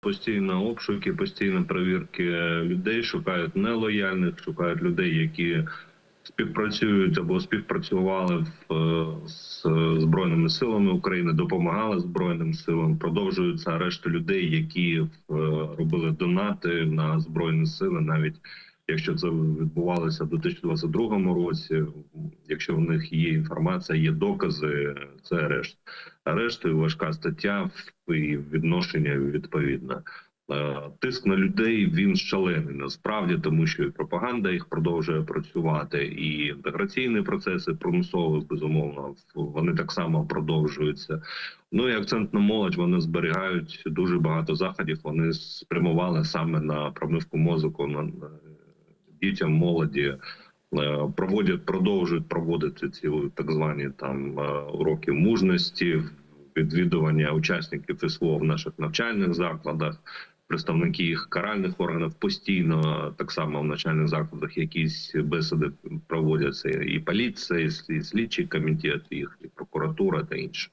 Постійно обшуки, постійно перевірки людей, шукають нелояльних, шукають людей, які співпрацюють або співпрацювали в, е, з збройними силами України, допомагали збройним силам. Продовжуються арешти людей, які е, робили донати на збройні сили, навіть якщо це відбувалося в 2022 році. Якщо в них є інформація, є докази, це арешт. Арешти важка стаття і відношення відповідно. Е, Тиск на людей він шалений насправді, тому що і пропаганда їх продовжує працювати, і інтеграційні процеси промислові, безумовно, вони так само продовжуються. Ну і акцент на молодь вони зберігають дуже багато заходів. Вони спрямували саме на промивку мозку на дітям, молоді. Е, Проводять, продовжують проводити ці так звані там е, уроки мужності, відвідування учасників СВО в наших навчальних закладах. Представники їх каральних органів постійно так само в навчальних закладах якісь бесіди проводяться і поліція, і слідчий комітет, їх і прокуратура та інше.